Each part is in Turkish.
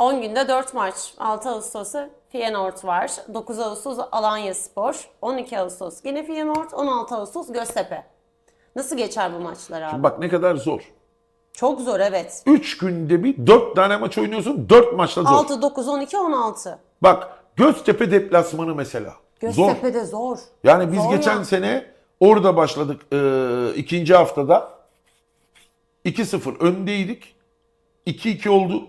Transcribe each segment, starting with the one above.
10 günde 4 maç. 6 Ağustos'ta Feyenoord var. 9 Ağustos Alanya Spor. 12 Ağustos yine Feyenoord. 16 Ağustos Göztepe. Nasıl geçer bu maçlar abi? Bak ne kadar zor. Çok zor evet. 3 günde bir 4 tane maç oynuyorsun. 4 maçta zor. 6, 9, 12, 16. Bak Göztepe deplasmanı mesela. Zor. Göztepe'de zor. Yani biz Zor geçen ya. sene orada başladık e, ikinci haftada. 2-0 öndeydik. 2-2 oldu.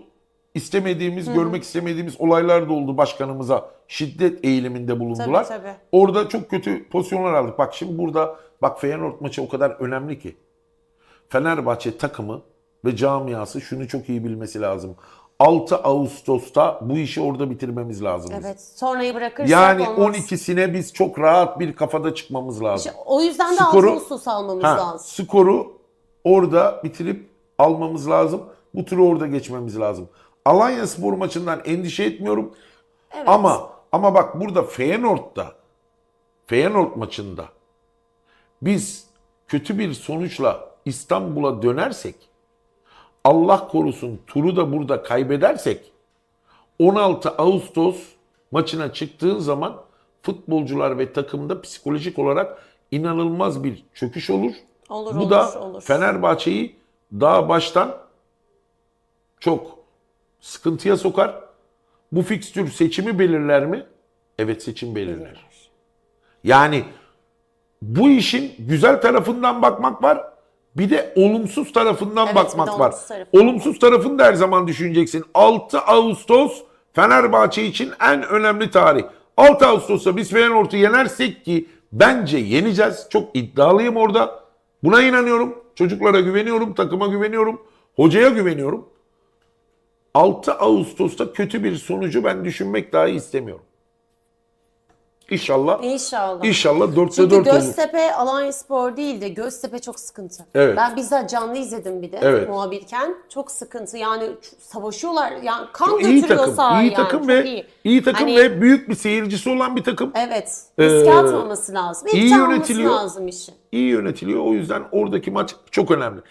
İstemediğimiz, görmek istemediğimiz olaylar da oldu başkanımıza. Şiddet eğiliminde bulundular. Tabii, tabii. Orada çok kötü pozisyonlar aldık. Bak şimdi burada bak Feyenoord maçı o kadar önemli ki. Fenerbahçe takımı ve camiası şunu çok iyi bilmesi lazım. 6 Ağustos'ta bu işi orada bitirmemiz lazım. Evet. Sonrayı bırakırsak Yani olmaz. 12'sine biz çok rahat bir kafada çıkmamız lazım. İşte o yüzden de Skoru- 6 Ağustos almamız Ha, lazım. skoru orada bitirip almamız lazım. Bu turu orada geçmemiz lazım. Alanya Spor maçından endişe etmiyorum. Evet. Ama ama bak burada Feyenoord'da Feyenoord maçında biz kötü bir sonuçla İstanbul'a dönersek Allah korusun turu da burada kaybedersek 16 Ağustos maçına çıktığın zaman futbolcular ve takımda psikolojik olarak inanılmaz bir çöküş olur. Olur, Bu olur, da olur. Fenerbahçe'yi daha baştan çok sıkıntıya sokar. Bu fikstür seçimi belirler mi? Evet seçim belirler. Yani bu işin güzel tarafından bakmak var. Bir de olumsuz tarafından Evet, bakmak var. olumsuz tarafı. Olumsuz tarafını da her zaman düşüneceksin. 6 Ağustos Fenerbahçe için en önemli tarih. 6 Ağustos'ta biz Feyenoord'u yenersek ki bence yeneceğiz. Çok iddialıyım orada. Buna inanıyorum. Çocuklara güveniyorum, takıma güveniyorum, hocaya güveniyorum. 6 Ağustos'ta kötü bir sonucu ben düşünmek dahi istemiyorum. İnşallah. İnşallah. İnşallah 4'te Çünkü 4 olur. Göztepe Alanya Spor değil de Göztepe çok sıkıntı. Evet. Ben bizzat canlı izledim bir de Evet. muhabirken. Çok sıkıntı. Yani savaşıyorlar. Yani kan Çok götürüyor iyi takım, sahaya iyi yani. takım Çok ve iyi. iyi. takım Hani- ve büyük bir seyircisi olan bir takım. Evet. Riske Ee, atmaması lazım. iyi İyi yönetiliyor. lazım işi. İyi yönetiliyor. O yüzden oradaki maç çok önemli.